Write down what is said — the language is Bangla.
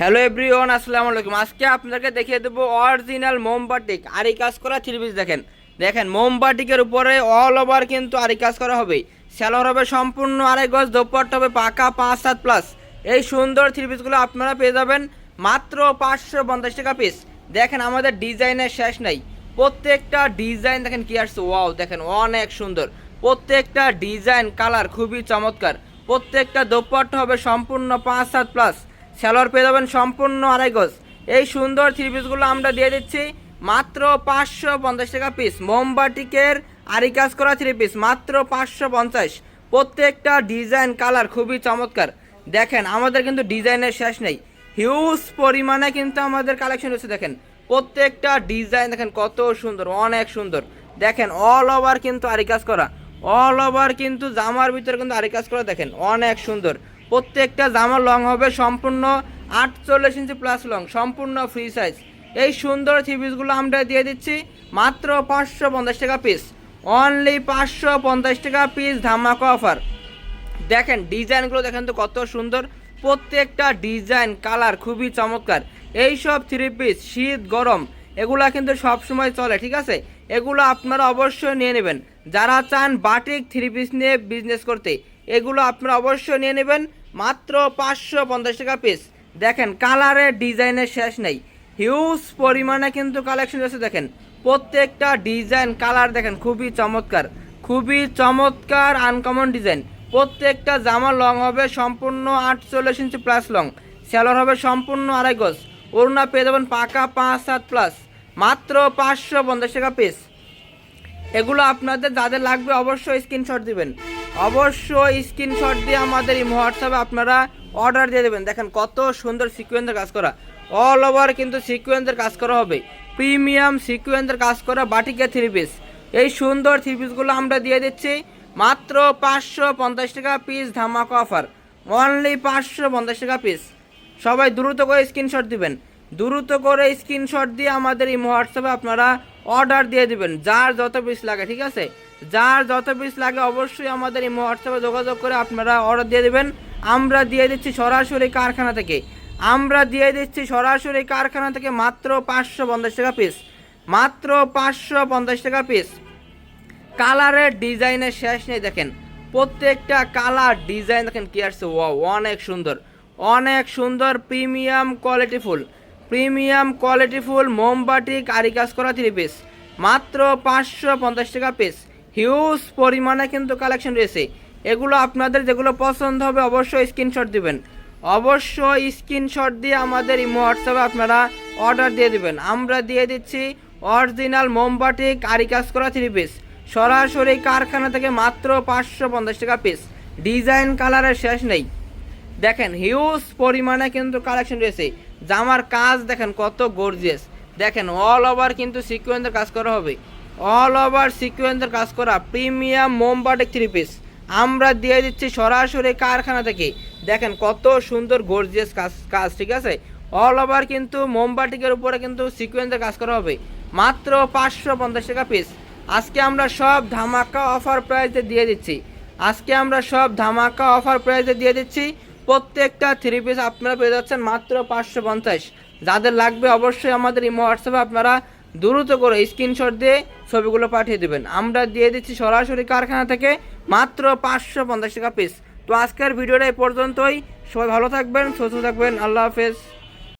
হ্যালো এভরিওয়ান আসসালামু আলাইকুম। আজকে আপনাদেরকে দেখিয়ে দেবো অরিজিনাল মোমবাটিক আরি কাজ করা থ্রি পিস দেখেন। দেখেন মোমবাটিকের উপরে অল ওভার কিন্তু আরি কাজ করা হবে। স্যালোর হবে সম্পূর্ণ আড়াই গজ, দোপাট্টা হবে পাকা পাঁচ সাত প্লাস এই সুন্দর থ্রি পিসগুলো আপনারা পেয়ে যাবেন মাত্র পাঁচশো পঞ্চাশ টাকা পিস দেখেন, আমাদের ডিজাইনের শেষ নেই। প্রত্যেকটা ডিজাইন দেখেন কি আসছে। ওয়াও দেখেন অনেক সুন্দর। প্রত্যেকটা ডিজাইন কালার খুবই চমৎকার। প্রত্যেকটা দোপাট্টা হবে সম্পূর্ণ পাঁচ সাত প্লাস স্যালোয়ার পেয়ে যাবেন সম্পূর্ণ আড়াই গজ। এই সুন্দর থ্রি পিসগুলো আমরা দিয়ে দিচ্ছি। মাত্র পাঁচশো পঞ্চাশ টাকা পিস মোমবাটিকের আরি কাজ করা থ্রি পিস মাত্র পাঁচশো পঞ্চাশ। প্রত্যেকটা ডিজাইন কালার খুবই চমৎকার। দেখেন, আমাদের কিন্তু ডিজাইনের শেষ নেই। হিউজ পরিমাণে কিন্তু আমাদের কালেকশন রয়েছে দেখেন। প্রত্যেকটা ডিজাইন দেখেন কত সুন্দর, অনেক সুন্দর। দেখেন অল ওভার কিন্তু আরি কাজ করা। অল ওভার কিন্তু জামার ভিতরে কিন্তু আরি কাজ করা, দেখেন, অনেক সুন্দর। প্রত্যেকটা জামার লং হবে সম্পূর্ণ আটচল্লিশ ইঞ্চি প্লাস লং সম্পূর্ণ ফ্রি সাইজ এই সুন্দর থ্রি পিসগুলো আমরা দিয়ে দিচ্ছি মাত্র পাঁচশো পঞ্চাশ টাকা পিস অনলি পাঁচশো পঞ্চাশ টাকা পিস ধামাকা অফার দেখেন ডিজাইনগুলো দেখেন তো কত সুন্দর। প্রত্যেকটা ডিজাইন কালার খুবই চমৎকার। এই সব থ্রি পিস শীত, গরম, এগুলা কিন্তু সব সময় চলে, ঠিক আছে? এগুলো আপনারা অবশ্যই নিয়ে নেবেন। যারা চান বাটিক থ্রি পিস নিয়ে বিজনেস করতে, এগুলো আপনারা অবশ্যই নিয়ে নেবেন। মাত্র পাঁচশো পঞ্চাশ টাকা পিস দেখেন কালারের ডিজাইনের শেষ নেই। হিউজ পরিমাণে কিন্তু কালেকশন রয়েছে, দেখেন। প্রত্যেকটা ডিজাইন কালার দেখেন, খুবই চমৎকার। খুবই চমৎকার আনকমন ডিজাইন প্রত্যেকটা জামা লং হবে সম্পূর্ণ আটচল্লিশ ইঞ্চি প্লাস লং স্যালোর হবে সম্পূর্ণ আড়াই গজ। ওড়না পেয়ে যাবেন পাকা পাঁচ সাত প্লাস মাত্র পাঁচশো পঞ্চাশ টাকা পিস এগুলো আপনাদের যাদের লাগবে অবশ্যই স্ক্রিনশট দিবেন। অবশ্যই স্ক্রিনশট দিয়ে আমাদের এই হোয়াটসঅ্যাপে আপনারা অর্ডার দিয়ে দেবেন। দেখেন কত সুন্দর সিকুয়েন্সের কাজ করা। অল ওভার কিন্তু সিকুয়েন্সের কাজ করা হবে। প্রিমিয়াম সিকুয়েন্সের কাজ করা বাটিকে থ্রি পিস এই সুন্দর থ্রি পিসগুলো আমরা দিয়ে দিচ্ছি। মাত্র পাঁচশো পঞ্চাশ টাকা পিস ধামাকা অফার অনলি পাঁচশো পঞ্চাশ টাকা পিস সবাই দ্রুত করে স্ক্রিনশট দিবেন। দ্রুত করে স্ক্রিনশট দিয়ে আমাদের এই হোয়াটসঅ্যাপে আপনারা অর্ডার দিয়ে দিবেন। যার যত পিস লাগে, ঠিক আছে? যার যত পিস লাগে অবশ্যই আমাদের এই হোয়াটসঅ্যাপে যোগাযোগ করে আপনারা অর্ডার দিয়ে দেবেন। আমরা দিয়ে দিচ্ছি সরাসরি কারখানা থেকে। আমরা দিয়ে দিচ্ছি সরাসরি কারখানা থেকে মাত্র পাঁচশো পঞ্চাশ টাকা পিস মাত্র পাঁচশো পঞ্চাশ টাকা পিস কালারের ডিজাইনের শেষ নেই দেখেন। প্রত্যেকটা কালার ডিজাইন দেখেন কি আসছে। ওয়াও, অনেক সুন্দর। অনেক সুন্দর, প্রিমিয়াম কোয়ালিটি ফুল। প্রিমিয়াম কোয়ালিটি ফুল মোমবাটি কারি কাজ করা থ্রি পিস মাত্র পাঁচশো পঞ্চাশ টাকা পিস হিউজ পরিমাণে কিন্তু কালেকশন রয়েছে। এগুলো আপনাদের যেগুলো পছন্দ হবে অবশ্যই স্ক্রিনশট দিবেন। অবশ্যই স্ক্রিনশট দিয়ে আমাদের এই হোয়াটসঅ্যাপে আপনারা অর্ডার দিয়ে দিবেন। আমরা দিয়ে দিচ্ছি অরিজিনাল মোমবাটি কারি কাজ করা থ্রি পিস সরাসরি কারখানা থেকে মাত্র পাঁচশো পঞ্চাশ টাকা পিস ডিজাইন কালারের শেষ নেই। দেখেন হিউজ পরিমাণে কিন্তু কালেকশন রয়েছে। জামার কাজ দেখেন কত গর্জিয়াস দেখেন অল ওভার কিন্তু সিকুয়েন্সের কাজ করা হবে। অল ওভার সিকুয়েন্সের কাজ করা প্রিমিয়াম মোমবাটিক থ্রি পিস আমরা দিয়ে দিচ্ছি সরাসরি কারখানা থেকে। দেখেন কত সুন্দর গর্জিয়াস কাজ কাজ, ঠিক আছে? অল ওভার কিন্তু মোমবাটিকের উপরে কিন্তু সিকুয়েন্সের কাজ করা হবে। মাত্র পাঁচশো পঞ্চাশ টাকা পিস আজকে আমরা সব ধামাকা অফার প্রাইসে দিয়ে দিচ্ছি। আজকে আমরা সব ধামাকা অফার প্রাইসে দিয়ে দিচ্ছি। প্রত্যেকটা থ্রি পিস আপনারা পেয়ে যাচ্ছেন মাত্র পাঁচশো পঞ্চাশ। যাদের লাগবে অবশ্যই আমাদের এই হোয়াটসঅ্যাপে আপনারা দ্রুত করে স্ক্রিনশট দিয়ে ছবিগুলো পাঠিয়ে দেবেন। আমরা দিয়ে দিচ্ছি সরাসরি কারখানা থেকে মাত্র পাঁচশো পঞ্চাশ টাকা পিস তো আজকের ভিডিওটা এই পর্যন্তই। সবাই ভালো থাকবেন, সুস্থ থাকবেন। আল্লাহ হাফেজ।